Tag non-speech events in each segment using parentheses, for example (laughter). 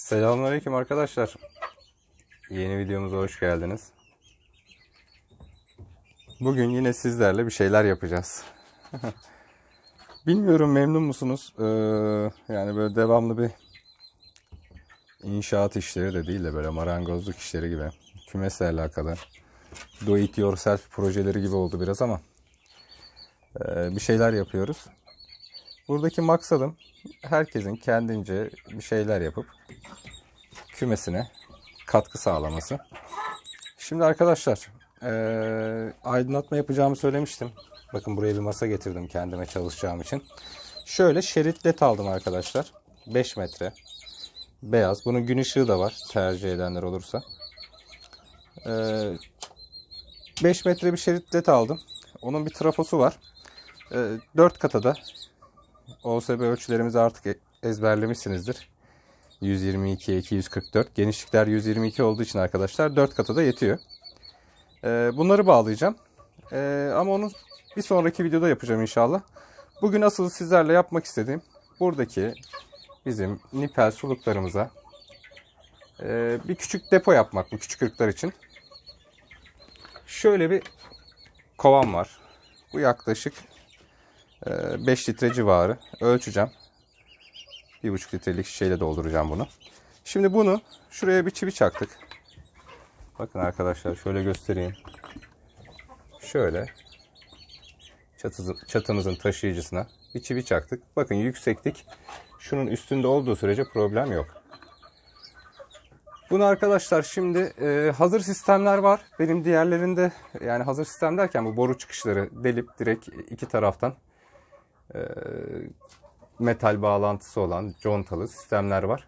Selamünaleyküm arkadaşlar. Yeni videomuza hoş geldiniz. Bugün yine sizlerle bir şeyler yapacağız. (laughs) Bilmiyorum memnun musunuz? Ee, yani böyle devamlı bir inşaat işleri de değil de böyle marangozluk işleri gibi. Kümesle alakalı. Do it yourself projeleri gibi oldu biraz ama ee, bir şeyler yapıyoruz. Buradaki maksadım herkesin kendince bir şeyler yapıp kümesine katkı sağlaması. Şimdi arkadaşlar eee, aydınlatma yapacağımı söylemiştim. Bakın buraya bir masa getirdim kendime çalışacağım için. Şöyle şerit led aldım arkadaşlar. 5 metre. Beyaz. Bunun gün ışığı da var tercih edenler olursa. Eee 5 metre bir şerit led aldım. Onun bir trafosu var. 4 kata da OSB ölçülerimizi artık e- ezberlemişsinizdir. 122'ye 244. Genişlikler 122 olduğu için arkadaşlar 4 kata da yetiyor. Ee, bunları bağlayacağım. Ee, ama onu bir sonraki videoda yapacağım inşallah. Bugün asıl sizlerle yapmak istediğim buradaki bizim nipel suluklarımıza e, bir küçük depo yapmak bu küçük ırklar için. Şöyle bir kovan var. Bu yaklaşık 5 litre civarı. Ölçeceğim. 1,5 litrelik şişeyle dolduracağım bunu. Şimdi bunu şuraya bir çivi çaktık. Bakın arkadaşlar şöyle göstereyim. Şöyle çatı, çatımızın taşıyıcısına bir çivi çaktık. Bakın yükseklik şunun üstünde olduğu sürece problem yok. Bunu arkadaşlar şimdi e, hazır sistemler var. Benim diğerlerinde yani hazır sistem derken bu boru çıkışları delip direkt iki taraftan e, metal bağlantısı olan contalı sistemler var.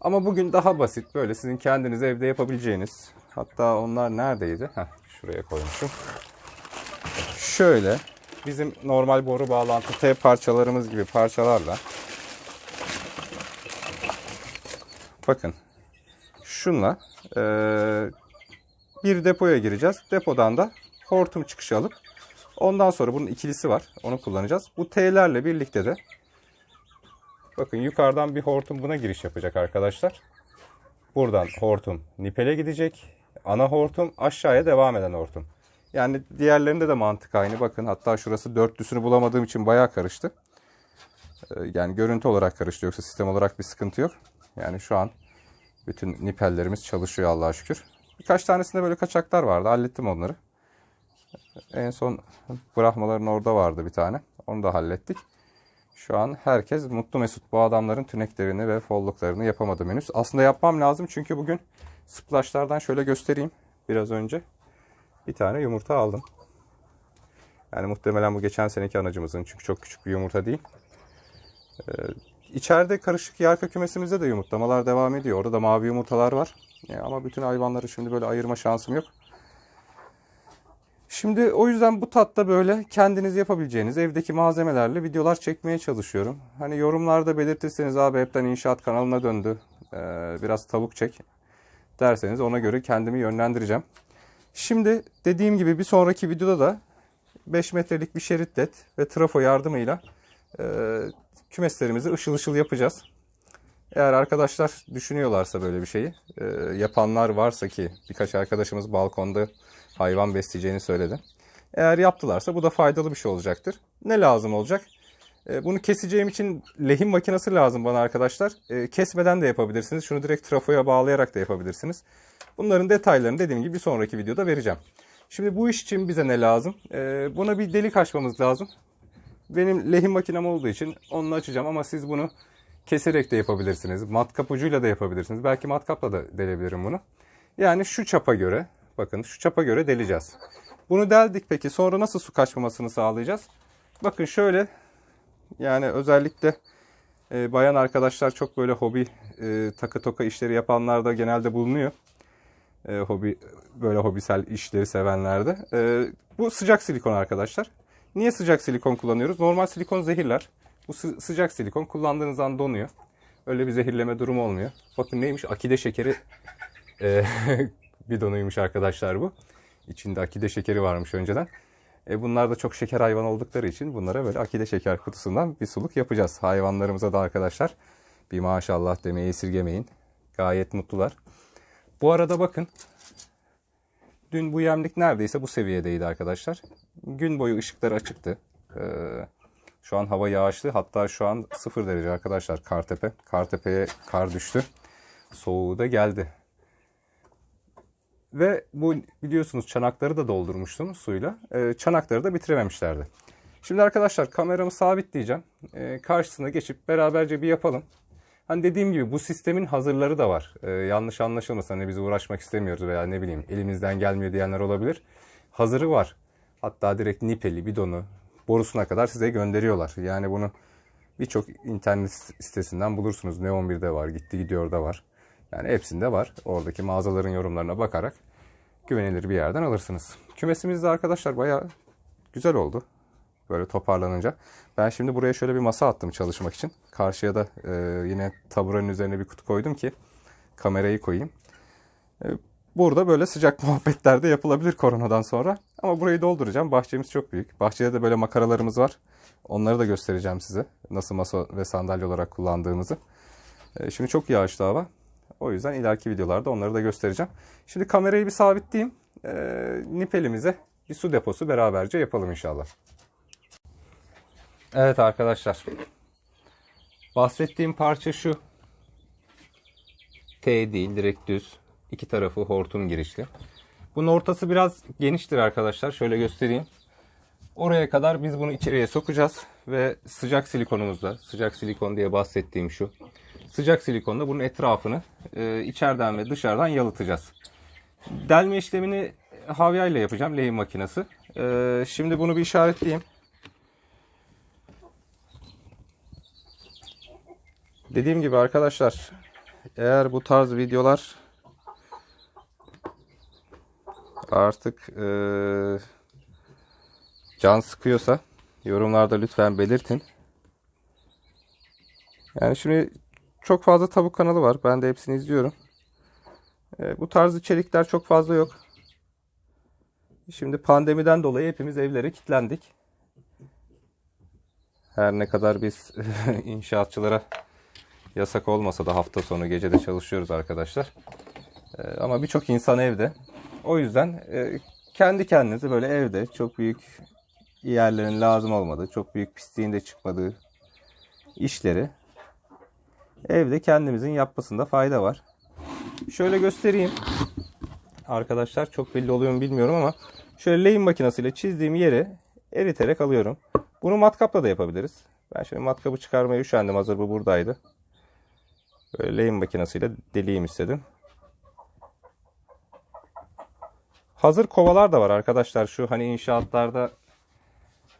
Ama bugün daha basit böyle sizin kendiniz evde yapabileceğiniz. Hatta onlar neredeydi? Heh, şuraya koymuşum. Şöyle bizim normal boru bağlantı T parçalarımız gibi parçalarla bakın şunla e, bir depoya gireceğiz. Depodan da hortum çıkışı alıp ondan sonra bunun ikilisi var. Onu kullanacağız. Bu T'lerle birlikte de Bakın yukarıdan bir hortum buna giriş yapacak arkadaşlar. Buradan hortum nipele gidecek. Ana hortum aşağıya devam eden hortum. Yani diğerlerinde de mantık aynı. Bakın hatta şurası dörtlüsünü bulamadığım için bayağı karıştı. Ee, Yani görüntü olarak karıştı yoksa sistem olarak bir sıkıntı yok. Yani şu an bütün nipellerimiz çalışıyor Allah'a şükür. Birkaç tanesinde böyle kaçaklar vardı. Hallettim onları. En son bırakmaların orada vardı bir tane. Onu da hallettik. Şu an herkes mutlu mesut. Bu adamların tüneklerini ve folluklarını yapamadım henüz. Aslında yapmam lazım çünkü bugün splashlardan şöyle göstereyim. Biraz önce bir tane yumurta aldım. Yani muhtemelen bu geçen seneki anacımızın çünkü çok küçük bir yumurta değil. Ee, içeride karışık yarka kümesimizde de yumurtlamalar devam ediyor. Orada da mavi yumurtalar var. Ee, ama bütün hayvanları şimdi böyle ayırma şansım yok. Şimdi o yüzden bu tatta böyle kendiniz yapabileceğiniz evdeki malzemelerle videolar çekmeye çalışıyorum. Hani yorumlarda belirtirseniz abi hepten inşaat kanalına döndü. Biraz tavuk çek derseniz ona göre kendimi yönlendireceğim. Şimdi dediğim gibi bir sonraki videoda da 5 metrelik bir şerit led ve trafo yardımıyla kümeslerimizi ışıl ışıl yapacağız. Eğer arkadaşlar düşünüyorlarsa böyle bir şeyi, yapanlar varsa ki birkaç arkadaşımız balkonda hayvan besleyeceğini söyledi. Eğer yaptılarsa bu da faydalı bir şey olacaktır. Ne lazım olacak? E, bunu keseceğim için lehim makinesi lazım bana arkadaşlar. E, kesmeden de yapabilirsiniz. Şunu direkt trafoya bağlayarak da yapabilirsiniz. Bunların detaylarını dediğim gibi bir sonraki videoda vereceğim. Şimdi bu iş için bize ne lazım? E, buna bir delik açmamız lazım. Benim lehim makinem olduğu için onu açacağım ama siz bunu keserek de yapabilirsiniz. Matkap ucuyla da yapabilirsiniz. Belki matkapla da delebilirim bunu. Yani şu çapa göre, bakın şu çapa göre deleceğiz. Bunu deldik peki sonra nasıl su kaçmamasını sağlayacağız? Bakın şöyle yani özellikle e, bayan arkadaşlar çok böyle hobi e, takı toka işleri yapanlarda genelde bulunuyor. E, hobi böyle hobisel işleri sevenlerde. E, bu sıcak silikon arkadaşlar. Niye sıcak silikon kullanıyoruz? Normal silikon zehirler. Bu sı- sıcak silikon kullandığınız an donuyor. Öyle bir zehirleme durumu olmuyor. Bakın neymiş? Akide şekeri e, (laughs) bidonuymuş arkadaşlar bu. İçinde akide şekeri varmış önceden. E, bunlar da çok şeker hayvan oldukları için bunlara böyle akide şeker kutusundan bir suluk yapacağız. Hayvanlarımıza da arkadaşlar bir maşallah demeyi esirgemeyin. Gayet mutlular. Bu arada bakın dün bu yemlik neredeyse bu seviyedeydi arkadaşlar. Gün boyu ışıkları açıktı. Ee, şu an hava yağışlı. Hatta şu an 0 derece arkadaşlar Kartepe. Kartepe'ye kar düştü. Soğuğu da geldi. Ve bu biliyorsunuz çanakları da doldurmuştum suyla. Ee, çanakları da bitirememişlerdi. Şimdi arkadaşlar kameramı sabitleyeceğim. Ee, karşısına geçip beraberce bir yapalım. Hani dediğim gibi bu sistemin hazırları da var. Ee, yanlış anlaşılmasın hani biz uğraşmak istemiyoruz veya ne bileyim elimizden gelmiyor diyenler olabilir. Hazırı var. Hatta direkt nipeli, bidonu, borusuna kadar size gönderiyorlar. Yani bunu birçok internet sitesinden bulursunuz. Neon 1'de var, gitti gidiyor da var. Yani hepsinde var. Oradaki mağazaların yorumlarına bakarak güvenilir bir yerden alırsınız. Kümesimiz de arkadaşlar bayağı güzel oldu. Böyle toparlanınca. Ben şimdi buraya şöyle bir masa attım çalışmak için. Karşıya da e, yine taburanın üzerine bir kutu koydum ki kamerayı koyayım. E, burada böyle sıcak (laughs) muhabbetler de yapılabilir koronadan sonra. Ama burayı dolduracağım. Bahçemiz çok büyük. Bahçede de böyle makaralarımız var. Onları da göstereceğim size. Nasıl masa ve sandalye olarak kullandığımızı. E, şimdi çok yağışlı hava. O yüzden ileriki videolarda onları da göstereceğim. Şimdi kamerayı bir sabitleyeyim. E, nipelimize bir su deposu beraberce yapalım inşallah. Evet arkadaşlar. Bahsettiğim parça şu. T değil direkt düz. İki tarafı hortum girişli. Bunun ortası biraz geniştir arkadaşlar. Şöyle göstereyim. Oraya kadar biz bunu içeriye sokacağız. Ve sıcak silikonumuzda, sıcak silikon diye bahsettiğim şu. Sıcak silikonda bunun etrafını e, içeriden ve dışarıdan yalıtacağız. Delme işlemini havyayla yapacağım. Lehim makinesi. E, şimdi bunu bir işaretleyeyim. Dediğim gibi arkadaşlar eğer bu tarz videolar artık e, can sıkıyorsa yorumlarda lütfen belirtin. Yani şimdi çok fazla tavuk kanalı var. Ben de hepsini izliyorum. E, bu tarz içerikler çok fazla yok. Şimdi pandemiden dolayı hepimiz evlere kilitlendik. Her ne kadar biz (laughs) inşaatçılara yasak olmasa da hafta sonu gece de çalışıyoruz arkadaşlar. Ee, ama birçok insan evde. O yüzden e, kendi kendinize böyle evde çok büyük yerlerin lazım olmadığı, çok büyük pisliğin de çıkmadığı işleri evde kendimizin yapmasında fayda var. Şöyle göstereyim. Arkadaşlar çok belli oluyor mu bilmiyorum ama şöyle lehim makinesiyle çizdiğim yeri eriterek alıyorum. Bunu matkapla da yapabiliriz. Ben şimdi matkabı çıkarmaya üşendim. Hazır bu buradaydı. Böyle lehim makinesiyle deleyim istedim. Hazır kovalar da var arkadaşlar. Şu hani inşaatlarda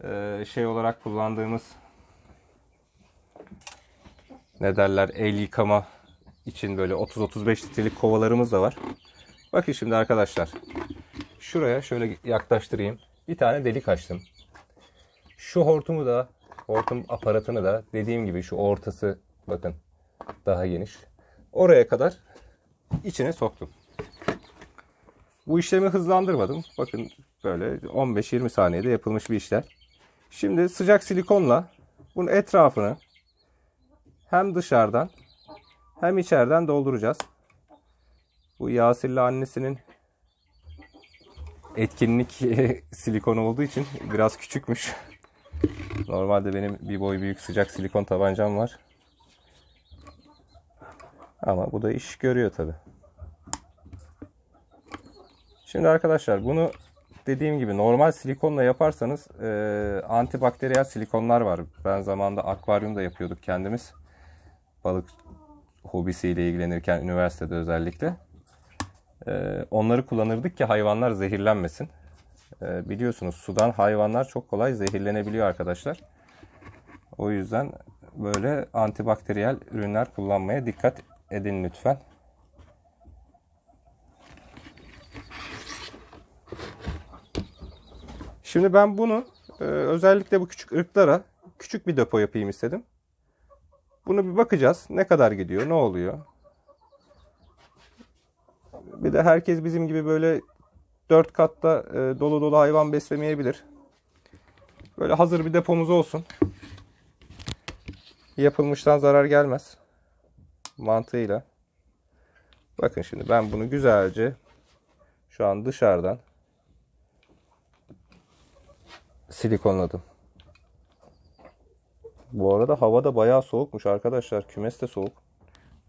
e, şey olarak kullandığımız ne derler el yıkama için böyle 30-35 litrelik kovalarımız da var. Bakın şimdi arkadaşlar. Şuraya şöyle yaklaştırayım. Bir tane delik açtım. Şu hortumu da hortum aparatını da dediğim gibi şu ortası bakın daha geniş. Oraya kadar içine soktum. Bu işlemi hızlandırmadım. Bakın böyle 15-20 saniyede yapılmış bir işlem. Şimdi sıcak silikonla bunun etrafını hem dışarıdan hem içeriden dolduracağız. Bu Yasir'le annesinin etkinlik (laughs) silikon olduğu için biraz küçükmüş. Normalde benim bir boy büyük sıcak silikon tabancam var. Ama bu da iş görüyor tabi. Şimdi arkadaşlar bunu dediğim gibi normal silikonla yaparsanız e, antibakteriyel silikonlar var. Ben zamanında akvaryumda yapıyorduk kendimiz. Balık hobisiyle ilgilenirken üniversitede özellikle. E, onları kullanırdık ki hayvanlar zehirlenmesin. E, biliyorsunuz sudan hayvanlar çok kolay zehirlenebiliyor arkadaşlar. O yüzden böyle antibakteriyel ürünler kullanmaya dikkat edin lütfen. Şimdi ben bunu e, özellikle bu küçük ırklara küçük bir depo yapayım istedim. Bunu bir bakacağız. Ne kadar gidiyor, ne oluyor. Bir de herkes bizim gibi böyle dört katta e, dolu dolu hayvan beslemeyebilir. Böyle hazır bir depomuz olsun. Yapılmıştan zarar gelmez mantığıyla Bakın şimdi ben bunu güzelce şu an dışarıdan silikonladım. Bu arada hava da bayağı soğukmuş arkadaşlar. Kümes de soğuk.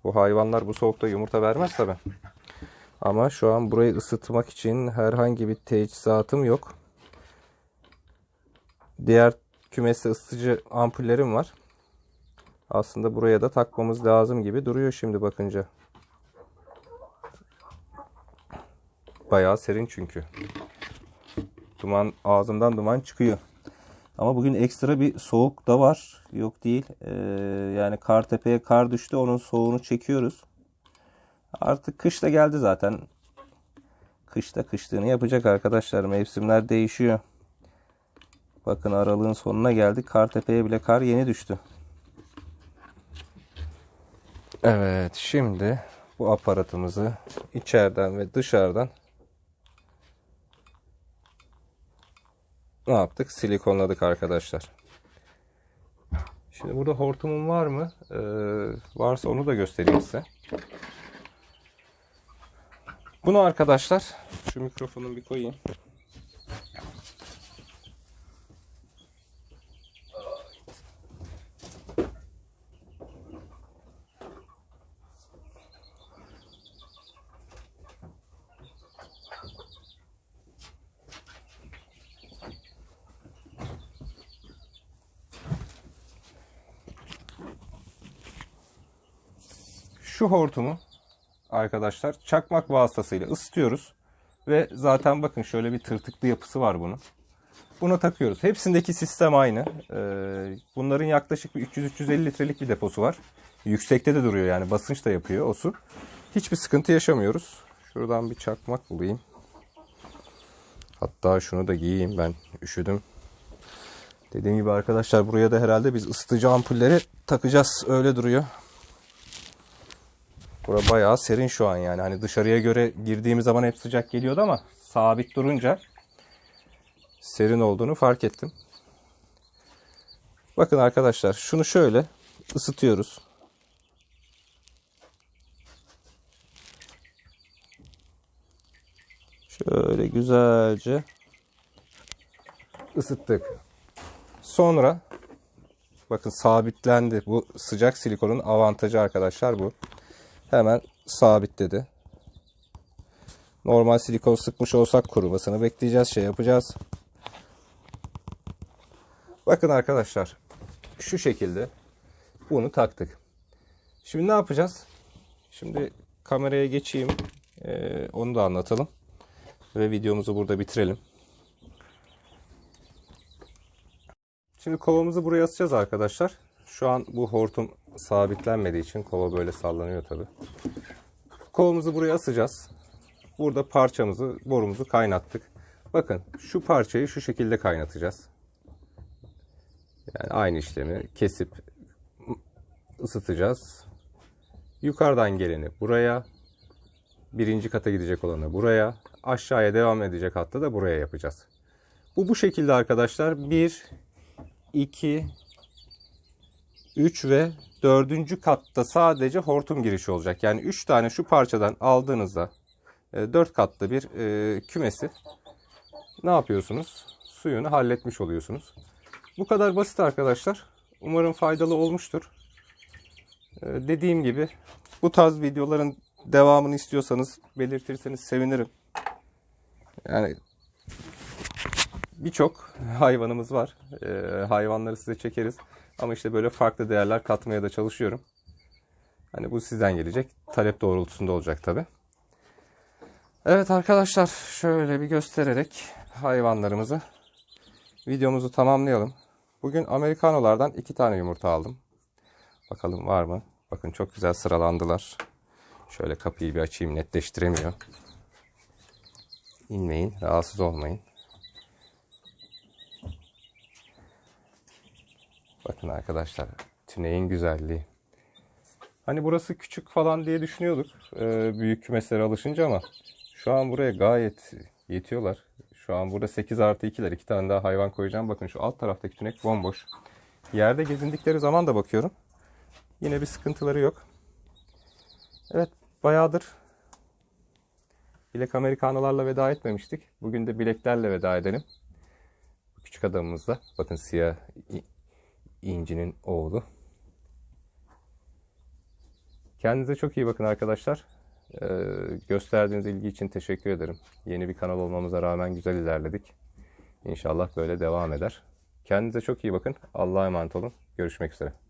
Bu hayvanlar bu soğukta yumurta vermez tabi. Ama şu an burayı ısıtmak için herhangi bir teçhizatım yok. Diğer kümeste ısıtıcı ampullerim var. Aslında buraya da takmamız lazım gibi duruyor şimdi bakınca. Bayağı serin çünkü. Duman ağzımdan duman çıkıyor. Ama bugün ekstra bir soğuk da var. Yok değil. Ee, yani Kartepe'ye kar düştü. Onun soğuğunu çekiyoruz. Artık kış da geldi zaten. Kışta kışlığını yapacak arkadaşlar. Mevsimler değişiyor. Bakın aralığın sonuna geldik. Kartepe'ye bile kar yeni düştü. Evet şimdi bu aparatımızı içeriden ve dışarıdan ne yaptık? Silikonladık arkadaşlar. Şimdi burada hortumum var mı? Ee, varsa onu da göstereyim size. Bunu arkadaşlar şu mikrofonu bir koyayım. Şu hortumu arkadaşlar çakmak vasıtasıyla ısıtıyoruz. Ve zaten bakın şöyle bir tırtıklı yapısı var bunun. Buna takıyoruz. Hepsindeki sistem aynı. Ee, bunların yaklaşık bir 300-350 litrelik bir deposu var. Yüksekte de duruyor yani basınç da yapıyor o su. Hiçbir sıkıntı yaşamıyoruz. Şuradan bir çakmak bulayım. Hatta şunu da giyeyim ben üşüdüm. Dediğim gibi arkadaşlar buraya da herhalde biz ısıtıcı ampulleri takacağız. Öyle duruyor. Bura bayağı serin şu an yani. Hani dışarıya göre girdiğimiz zaman hep sıcak geliyordu ama sabit durunca serin olduğunu fark ettim. Bakın arkadaşlar şunu şöyle ısıtıyoruz. Şöyle güzelce ısıttık. Sonra bakın sabitlendi. Bu sıcak silikonun avantajı arkadaşlar bu hemen sabitledi. Normal silikon sıkmış olsak kurumasını bekleyeceğiz, şey yapacağız. Bakın arkadaşlar, şu şekilde bunu taktık. Şimdi ne yapacağız? Şimdi kameraya geçeyim, ee, onu da anlatalım ve videomuzu burada bitirelim. Şimdi kovamızı buraya asacağız arkadaşlar. Şu an bu hortum sabitlenmediği için kova böyle sallanıyor tabi. Kovamızı buraya asacağız. Burada parçamızı, borumuzu kaynattık. Bakın şu parçayı şu şekilde kaynatacağız. Yani aynı işlemi kesip ısıtacağız. Yukarıdan geleni buraya, birinci kata gidecek olanı buraya, aşağıya devam edecek hatta da buraya yapacağız. Bu bu şekilde arkadaşlar. 1, 2, 3 ve 4. katta sadece hortum girişi olacak. Yani 3 tane şu parçadan aldığınızda 4 katlı bir e, kümesi ne yapıyorsunuz? Suyunu halletmiş oluyorsunuz. Bu kadar basit arkadaşlar. Umarım faydalı olmuştur. E, dediğim gibi bu tarz videoların devamını istiyorsanız belirtirseniz sevinirim. Yani birçok hayvanımız var. E, hayvanları size çekeriz. Ama işte böyle farklı değerler katmaya da çalışıyorum. Hani bu sizden gelecek. Talep doğrultusunda olacak tabi. Evet arkadaşlar şöyle bir göstererek hayvanlarımızı videomuzu tamamlayalım. Bugün Amerikanolardan iki tane yumurta aldım. Bakalım var mı? Bakın çok güzel sıralandılar. Şöyle kapıyı bir açayım netleştiremiyor. İnmeyin, rahatsız olmayın. Bakın arkadaşlar tüneyin güzelliği. Hani burası küçük falan diye düşünüyorduk e, büyük kümeslere alışınca ama şu an buraya gayet yetiyorlar. Şu an burada 8 artı 2'ler. iki tane daha hayvan koyacağım. Bakın şu alt taraftaki tünek bomboş. Yerde gezindikleri zaman da bakıyorum. Yine bir sıkıntıları yok. Evet bayağıdır Bilek Amerikanolarla veda etmemiştik. Bugün de bileklerle veda edelim. Bu küçük adamımızla. Bakın siyah incinin oğlu. Kendinize çok iyi bakın arkadaşlar. Ee, gösterdiğiniz ilgi için teşekkür ederim. Yeni bir kanal olmamıza rağmen güzel ilerledik. İnşallah böyle devam eder. Kendinize çok iyi bakın. Allah'a emanet olun. Görüşmek üzere.